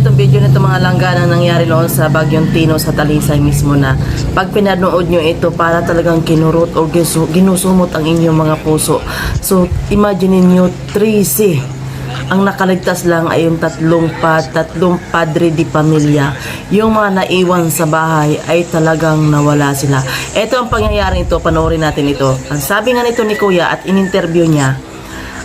itong video nito mga langga na nangyari noon sa Bagyong Tino sa Talisay mismo na pag pinanood nyo ito para talagang kinurot o ginusumot ang inyong mga puso. So, imagine nyo 3C. Ang nakaligtas lang ay yung tatlong pa, tatlong padre di pamilya. Yung mga naiwan sa bahay ay talagang nawala sila. Ito ang pangyayari ito, panoorin natin ito. Ang sabi nga nito ni Kuya at in-interview niya,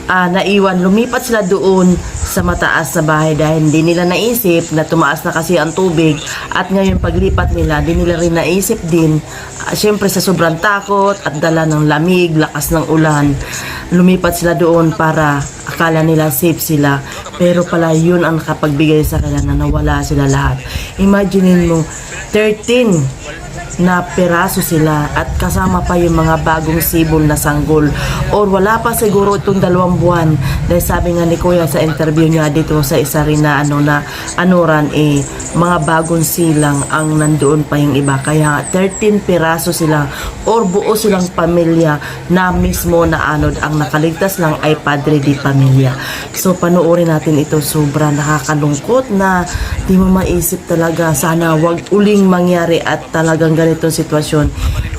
ah, naiwan, lumipat sila doon sa mataas na bahay dahil hindi nila naisip na tumaas na kasi ang tubig. At ngayon paglipat nila, hindi nila rin naisip din ah, syempre sa sobrang takot at dala ng lamig, lakas ng ulan. Lumipat sila doon para akala nila safe sila. Pero pala yun ang nakapagbigay sa kanila na nawala sila lahat. Imagine mo 13 na peraso sila at kasama pa yung mga bagong sibol na sanggol. Or wala pa siguro itong dalawang buwan. Dahil sabi nga ni Kuya sa interview niya dito sa isa rin na ano na anuran eh mga bagong silang ang nandoon pa yung iba. Kaya 13 peraso sila or buo silang pamilya na mismo na anod ang nakaligtas lang ay padre di pamilya. So panoorin natin ito. Sobra nakakalungkot na di mo maisip talaga. Sana wag uling mangyari at talagang ganitong sitwasyon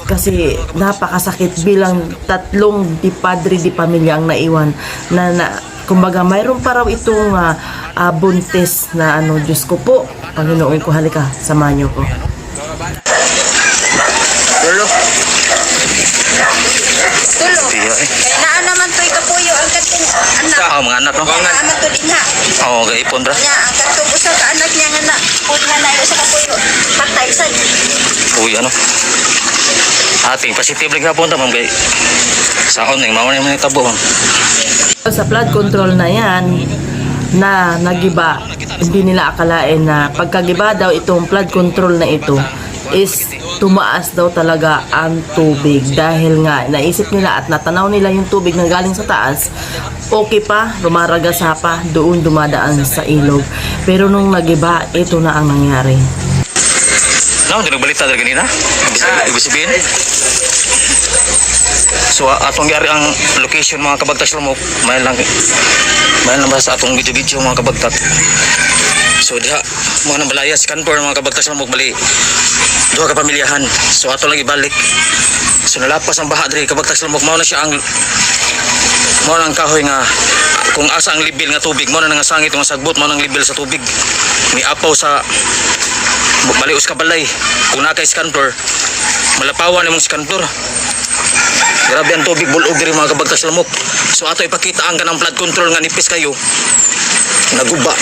kasi napakasakit bilang tatlong di padre di pamilya ang naiwan na, na kumbaga mayroon pa raw itong ah, ah, buntis na ano Diyos ko po Panginoon ko halika samahan niyo ko. Tulo. Kaya naa naman to'y kapuyo ang kating anak. Sa mga anak no? Naa man to din ha. Oo, kay ipon ra. Nya Uy, ano? Ating positive lang hapon ta, ma'am. Kay saon ning mao ni tabo, sa flood control na yan na nagiba hindi nila akalain na pagkagiba daw itong flood control na ito is tumaas daw talaga ang tubig dahil nga naisip nila at natanaw nila yung tubig na galing sa taas okay pa, rumaragasa pa doon dumadaan sa ilog pero nung nagiba, ito na ang nangyari No, di nagbalita dali kanina. Ibig sabihin. So atong yari ang location mga kabagtas lumok, may lang may lang sa atong video-video mga kabagtat. So diha mo nang balaya si Kanpor mga kabagtas lumok bali. Duha ka pamilyahan. So ato lang ibalik. So nalapas ang baha diri kabagtas lumok mao na siya ang mao ang kahoy nga kung asa ang level nga tubig mo na nga sangit nga sagbot mo nang level sa tubig may apaw sa balius ka balay. Kung nakay scantor malapawan imong scantor. Grabe ang tubig bulog diri mga kabagtas lamok. So ato ipakita ang kanang flood control nga nipis kayo. Naguba.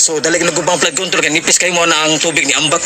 So dali naguba ang flood control kay nipis kayo mo na ang tubig ni ambak